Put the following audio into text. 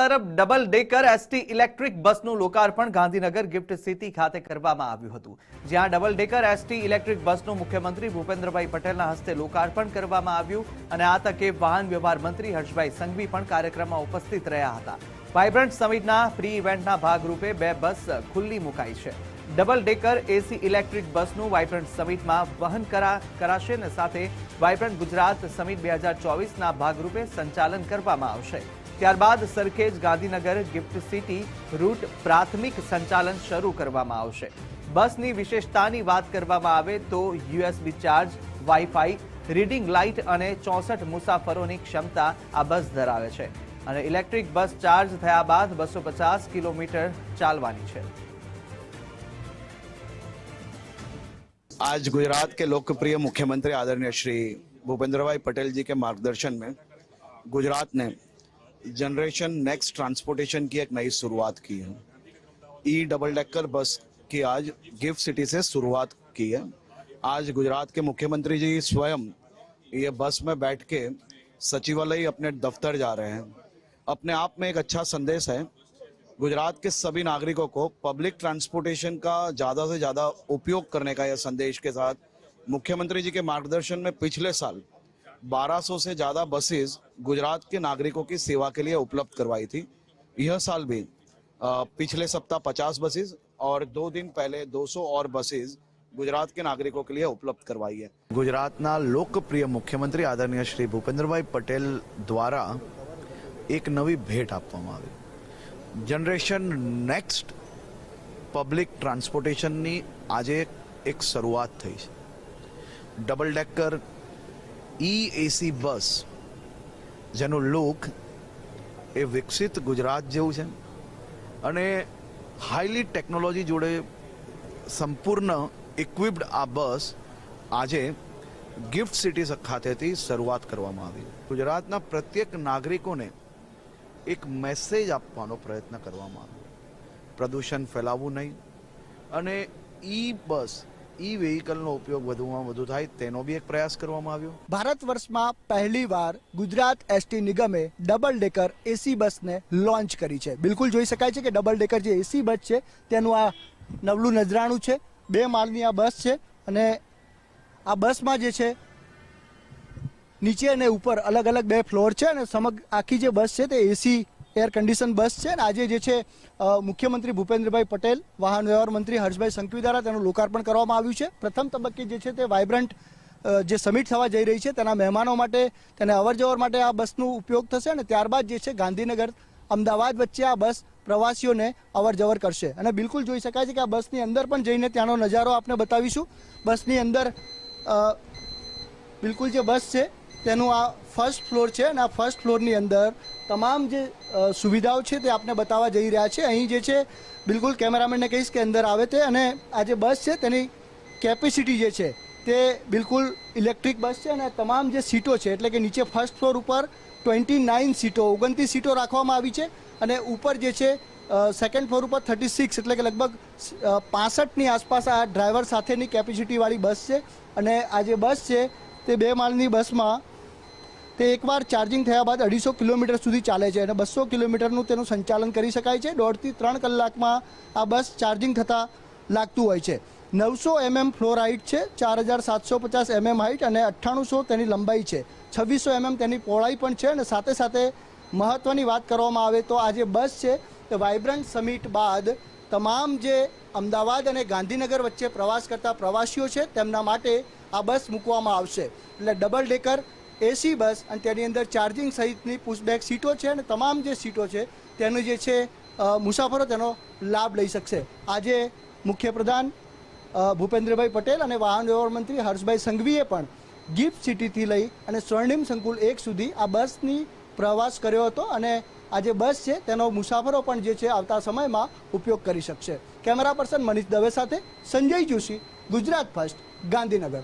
તરફ double decker ST electric બસનું લોકાર્પણ ગાંધીનગર ગિફ્ટ સિટી ખાતે કરવામાં આવ્યું હતું. જ્યાં ડબલ ડેકર એસટી ઇલેક્ટ્રિક બસનું મુખ્યમંત્રી ભૂપેન્દ્રભાઈ પટેલના હસ્તે લોકાર્પણ કરવામાં આવ્યું અને આ તકે વાહન વ્યવહાર મંત્રી હર્ષભાઈ સંઘવી પણ કાર્યક્રમમાં ઉપસ્થિત રહ્યા હતા. વાઇબ્રન્ટ સમિટના પ્રી ઇવેન્ટના ભાગરૂપે બે બસ ખુલ્લી મુકાઈ છે. ડબલ ડેકર એસી ઇલેક્ટ્રિક બસનું વાઇબ્રન્ટ સમિટમાં વહન કરા, કરાશે અને સાથે વાઇબ્રન્ટ ગુજરાત સમિટ બે હજાર ચોવીસના ભાગરૂપે સંચાલન કરવામાં આવશે. ત્યારબાદ Sarkhej Gandhinagar GIFT City route પ્રાથમિક સંચાલન શરૂ કરવામાં આવશે બસની વિશેષતાની વાત કરવામાં આવે તો USB charge WiFi reading light અને ચોસઠ મુસાફરોની ક્ષમતા આ બસ ધરાવે છે અને ઇલેક્ટ્રિક બસ ચાર્જ થયા બાદ બસો પચાસ કિલોમીટર ચાલવાની છે आज गुजरात के लोकप्रिय मुख्यमंत्री आदरणीय श्री भूपेंद्र भाई पटेल जी के मार्गदर्शन में गुजरात ने जनरेशन नेक्स्ट ट्रांसपोर्टेशन की एक नई शुरुआत की है। ई डबल डेकर बस की आज गिफ्ट सिटी से शुरुआत की है। आज गुजरात के मुख्यमंत्री जी स्वयं ये बस में बैठ के सचिवालय अपने दफ्तर जा रहे हैं। अपने आप में एक अच्छा संदेश है। गुजरात के सभी नागरिकों को पब्लिक ट्रांसपोर्टेशन का ज़्यादा से ज़्यादा उपयोग करने का यह संदेश के साथ मुख्यमंत्री जी के मार्गदर्शन में पिछले साल 1200 से ज़्यादा बसेस गुजरात के नागरिकों की सेवा के लिए उपलब्ध करवाई थी यह साल भी अ, पिछले सप्ताह 50 बसेस और दो दिन पहले 200 और बसेस गुजरात के नागरिकों के लिए उपलब्ध करवाई है ગુજરાતના લોકપ્રિય મુખ્યમંત્રી આદરણીય શ્રી ભૂપેન્દ્રભાઈ પટેલ દ્વારા એક નવી ભેટ આપવામાં આવી જનરેશન નેક્સ્ટ પબ્લિક ટ્રાન્સપોર્ટેશનની આજે એક શરૂઆત થઈ છે ડબલ ડેકર ઈ એસી બસ, જેનું લુક એ વિકસિત ગુજરાત જેવું છે અને હાઈલી ટેકનોલોજી જોડે સંપૂર્ણ ઇક્વિપ્ડ આ બસ આજે ગિફ્ટ સિટી ખાતેથી શરૂઆત કરવામાં આવી. ગુજરાતના પ્રત્યેક નાગરિકોને એક મેસેજ આપવાનો પ્રયત્ન કરવામાં આવ્યો. પ્રદૂષણ ફેલાવવું નહીં અને ઈ બસ ઈ વેહિકલનો ઉપયોગ વધુમાં વધુ થાય તેનો બી એક પ્રયાસ કરવામાં આવ્યો. ભારત વર્ષમાં પહેલીવાર ગુજરાત એસટી નિગમે ડબલ ડેકર એસી બસને લોન્ચ કરી છે. બિલકુલ જોઈ શકાય છે કે ડબલ ડેકર જે એસી બસ છે, તેનું આ નવલું નજરાણું છે. બે માળની આ બસ છે અને આ બસમાં જે છે, નીચે અને ઉપર અલગ અલગ બે ફ્લોર છે અને સમગ્ર આખી જે બસ છે તે એસી એર કન્ડિશન બસ છે અને આજે જે છે મુખ્યમંત્રી ભૂપેન્દ્રભાઈ પટેલ, વાહન વ્યવહાર મંત્રી હર્ષભાઈ સંઘવી દ્વારા તેનું લોકાર્પણ કરવામાં આવ્યું છે. પ્રથમ તબક્કે જે છે તે વાઇબ્રન્ટ જે સમિટ થવા જઈ રહી છે તેના મહેમાનો માટે, તેને અવરજવર માટે આ બસનો ઉપયોગ થશે અને ત્યારબાદ જે છે ગાંધીનગર, અમદાવાદ વચ્ચે આ બસ પ્રવાસીઓને અવર કરશે. અને બિલકુલ જોઈ શકાય છે કે આ બસની અંદર પણ જઈને ત્યાંનો નજારો આપણે બતાવીશું. બસની અંદર બિલકુલ જે બસ છે તેનું આ ફર્સ્ટ ફ્લોર છે અને આ ફર્સ્ટ ફ્લોરની અંદર તમામ જે સુવિધાઓ છે તે આપને બતાવવા જઈ રહ્યા છે. અહીં જે છે, બિલકુલ કેમેરામેનને કહીશ કે અંદર આવે તે અને આ જે બસ છે તેની કેપેસિટી જે છે તે બિલકુલ ઇલેક્ટ્રિક બસ છે અને તમામ જે સીટો છે, એટલે કે નીચે ફર્સ્ટ ફ્લોર ઉપર ટ્વેન્ટી નાઇન સીટો, ઓગણત્રીસ સીટો રાખવામાં આવી છે અને ઉપર જે છે સેકન્ડ ફ્લોર ઉપર થર્ટી સિક્સ એટલે કે લગભગ પાસઠની આસપાસ આ ડ્રાઈવર સાથેની કેપેસિટીવાળી બસ છે. અને આ જે બસ છે તે બે માળની બસમાં તે એકવાર ચાર્જિંગ થયા બાદ અઢીસો કિલોમીટર સુધી ચાલે છે અને બસો કિલોમીટરનું તેનું સંચાલન કરી શકાય છે. દોઢથી ત્રણ કલાકમાં આ બસ ચાર્જિંગ થતાં લાગતું હોય છે. નવસો એમએમ ફ્લોર હાઇટ છે, ચાર હજાર સાતસો પચાસ એમએમ હાઇટ અને અઠ્ઠાણુંસો તેની લંબાઈ છે. છવ્વીસો એમએમ તેની પહોળાઈ પણ છે અને સાથે સાથે મહત્ત્વની વાત કરવામાં આવે તો આ જે બસ છે, તે વાઇબ્રન્ટ સમિટ બાદ તમામ જે અમદાવાદ અને ગાંધીનગર વચ્ચે પ્રવાસ કરતા પ્રવાસીઓ છે, તેમના માટે આ બસ મૂકવામાં આવશે. એટલે ડબલ ડેકર એસી બસ અને તેની અંદર ચાર્જિંગ સહિતની પુશબેક સીટો છે અને તમામ જે સીટો છે, તેનું જે છે મુસાફરો તેનો લાભ લઈ શકશે. આજે મુખ્યપ્રધાન ભૂપેન્દ્રભાઈ પટેલ અને વાહન વ્યવહાર મંત્રી હર્ષભાઈ સંઘવીએ પણ ગિફ્ટ સિટીથી લઈ અને સ્વર્ણિમ સંકુલ એક સુધી આ બસની પ્રવાસ કર્યો હતો અને આ જે બસ છે, તેનો મુસાફરો પણ જે છે, આવતા સમયમાં ઉપયોગ કરી શકશે. કેમેરા પર્સન મનીષ દવે સાથે સંજય જોશી, ગુજરાત ફર્સ્ટ, ગાંધીનગર.